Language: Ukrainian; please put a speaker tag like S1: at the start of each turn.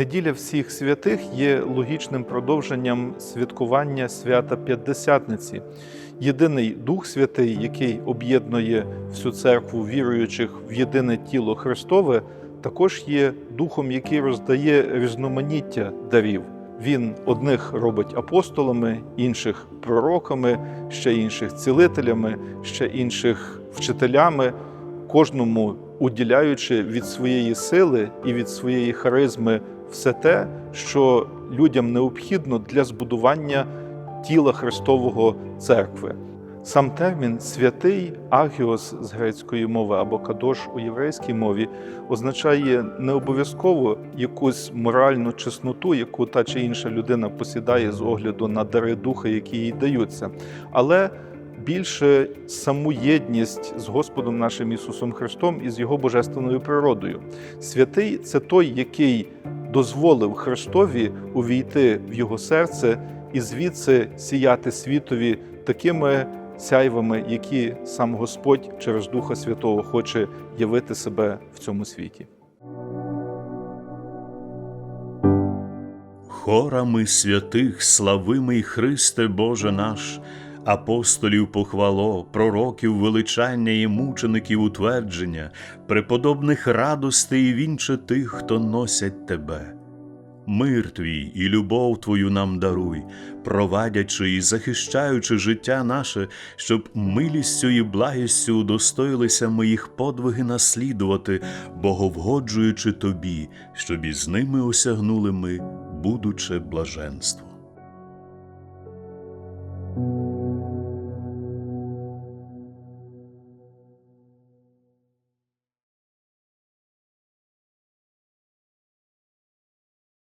S1: Неділя всіх святих є логічним продовженням святкування свята П'ятдесятниці. Єдиний Дух Святий, який об'єднує всю церкву віруючих в єдине тіло Христове, також є духом, який роздає різноманіття дарів. Він одних робить апостолами, інших пророками, ще інших цілителями, ще інших вчителями, кожному уділяючи від своєї сили і від своєї харизми все те, що людям необхідно для збудування тіла Христового церкви. Сам термін святий агіос з грецької мови або кадош у єврейській мові означає не обов'язково якусь моральну чесноту, яку та чи інша людина посідає з огляду на дари духа, які їй даються, але більше саму єдність з Господом нашим Ісусом Христом і з Його божественною природою. Святий це той, який дозволив Христові увійти в його серце і звідси сіяти світові такими сяйвами, які сам Господь через Духа Святого хоче явити себе в цьому світі.
S2: Хорами святих славимий Христе Боже наш, апостолів похвало, пророків величання і мучеників утвердження, преподобних радостей і вінче тих, хто носять Тебе. Мир твій і любов Твою нам даруй, провадячи і захищаючи життя наше, щоб милістю і благістю удостоїлися ми їх подвиги наслідувати, боговгоджуючи Тобі, щоб із ними осягнули ми будуче блаженство.